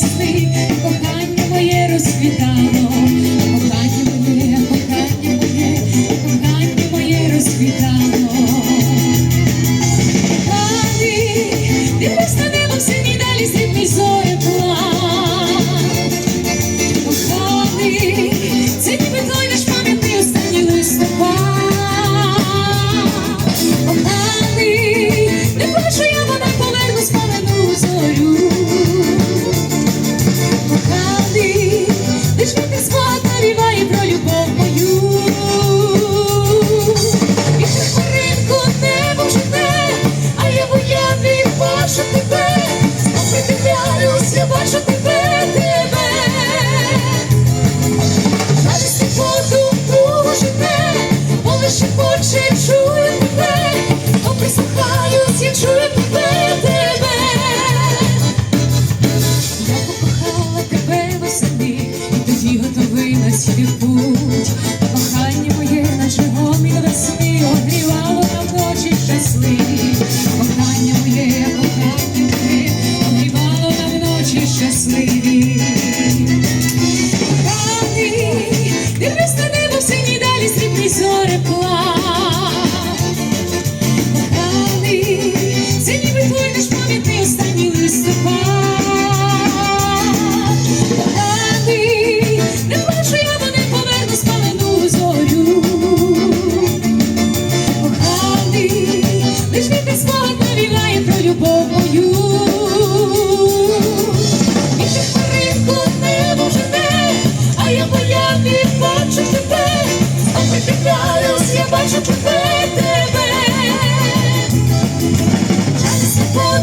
сни, кохання моє розквітає.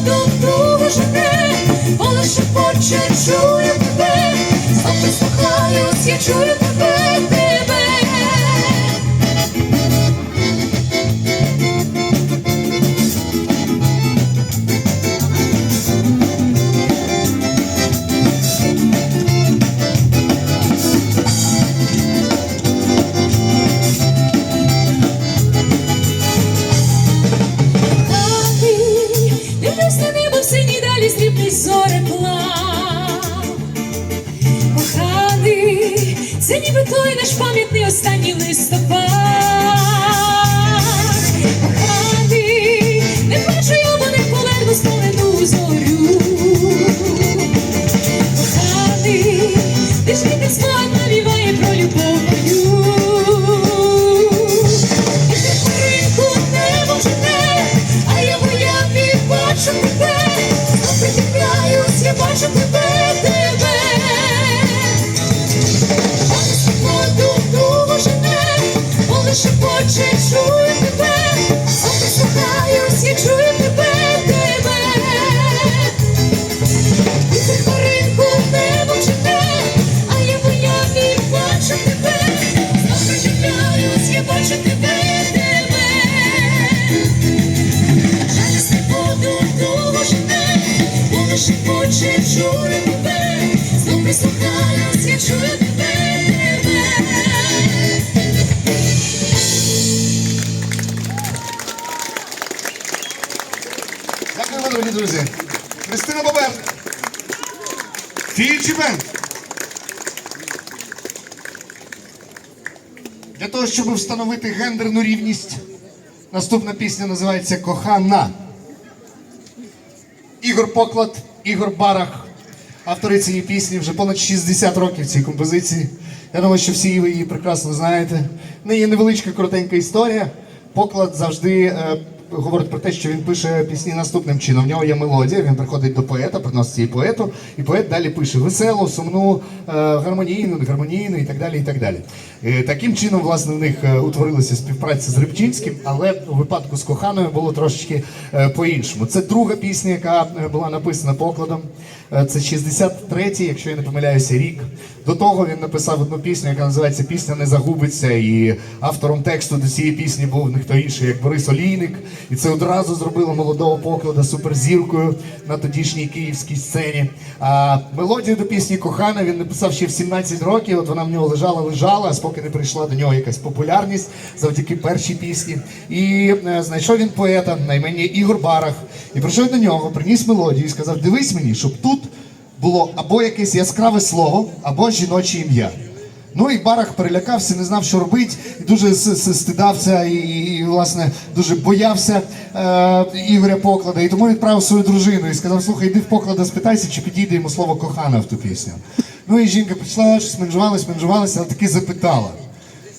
довкруги живе, бо лише поче тебе, знов прислухаюсь, я чую тебе. ніби той наш пам'ятний Друзі. Христина Бабер. Фільчі Бенд. Для того, щоб встановити гендерну рівність, наступна пісня називається Кохана. Ігор Поклад, Ігор Барах. Автори цієї пісні вже понад 60 років цій композиції. Я думаю, що всі ви її прекрасно знаєте. В неї невеличка коротенька історія. Поклад завжди е, говорить про те, що він пише пісні наступним чином. В нього є мелодія, він приходить до поета, приносить її поету, і поет далі пише веселу, сумну, гармонійну, гармонійну, негармонійну і так далі. І так далі. Е, таким чином, власне, в них е, утворилася співпраця з Рибчинським, але у випадку з коханою було трошечки е, по-іншому. Це друга пісня, яка е, була написана покладом. Е, Це 63-й, якщо я не помиляюся, рік. До того він написав одну пісню, яка називається Пісня не загубиться. І автором тексту до цієї пісні був ніхто інший, як Борис Олійник. І це одразу зробило молодого поклада суперзіркою на тодішній київській сцені. А мелодію до пісні Кохана він написав ще в 17 років. От вона в нього лежала, лежала, аж поки не прийшла до нього якась популярність завдяки першій пісні. І е, знайшов він поета на імені Ігор Барах. І прийшов до нього, приніс мелодію і сказав: Дивись мені, щоб тут було або якесь яскраве слово, або жіноче ім'я. Ну і Барах перелякався, не знав, що робити, і дуже стидався і, і, власне дуже боявся е, Ігоря Поклада. І тому відправив свою дружину і сказав: слухай, йди в поклада, спитайся, чи підійде йому слово кохана в ту пісню. Ну і жінка почала щось менжувалась, менжувалася, але таки запитала.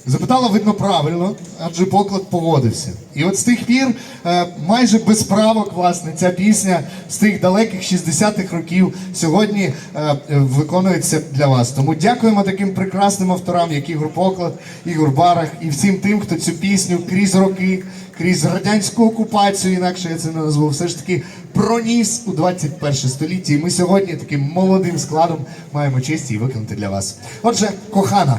Запитала, видно, правильно, адже поклад поводився. І от з тих пір е, майже без правок, власне, ця пісня з тих далеких 60-х років сьогодні е, виконується для вас. Тому дякуємо таким прекрасним авторам, як Ігор Поклад, Ігор Барах і всім тим, хто цю пісню крізь роки, крізь радянську окупацію, інакше я це не назву, все ж таки проніс у 21 столітті. І ми сьогодні таким молодим складом маємо честь її виконати для вас. Отже, кохана.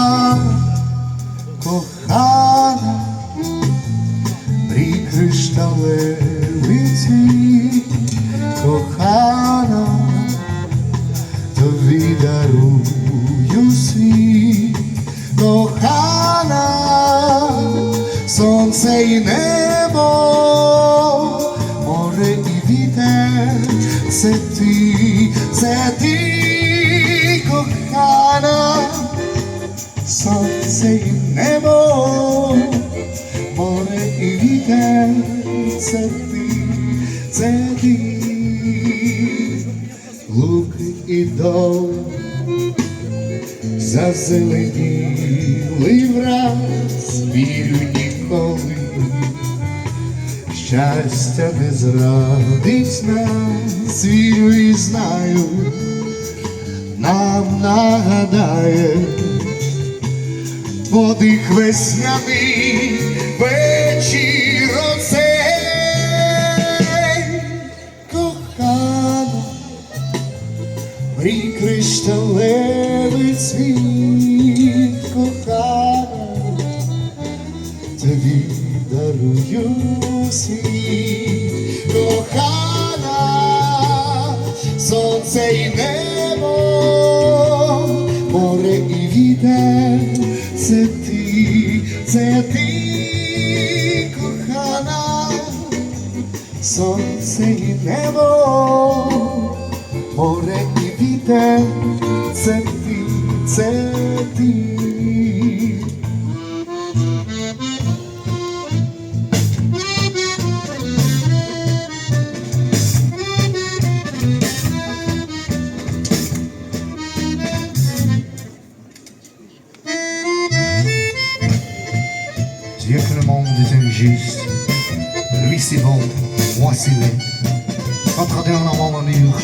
це ти, це ти кохана, сонце і небо, море і вітер, це ти, це ти, луки і дом зазеленіли враз, вірю ніколи. Щастя не зрадить нас, вірю і знаю, нам нагадає подих весняний вечір оцей. Кохана, мрій кришталевий цвіт дарую світ, кохана, сонце і небо, море і вітер, це ти, це ти, кохана, сонце і небо, море і вітер, це ти, це ти. Dieu que le monde est injuste. Lui c'est bon, moi c'est laid. Entre deux en avant mon mur,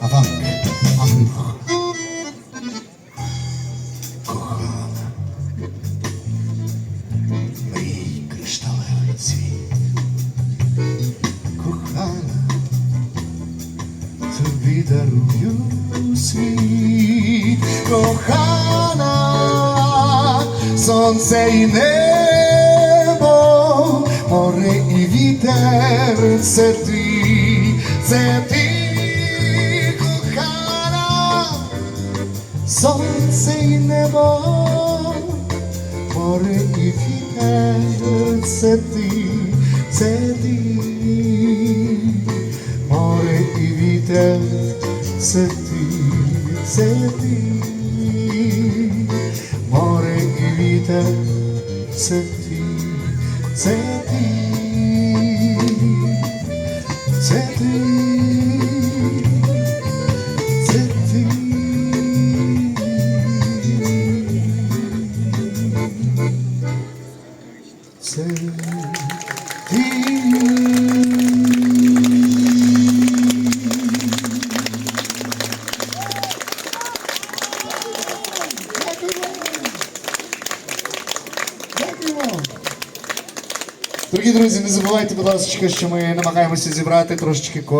avec amour. Kochana, mій кришталевий цвіт. Кохана, тобі дарую світ. Кохана, сонце і небо, Вітер, це ти, це ти, кохана, сонце і небо, море і вітер, це ти, це ти, море і вітер, це ти, це ти, море і вітер, це ти, це ти, Дорогі друзі, не забувайте, будь ласка, що ми намагаємося зібрати трошечки коштів.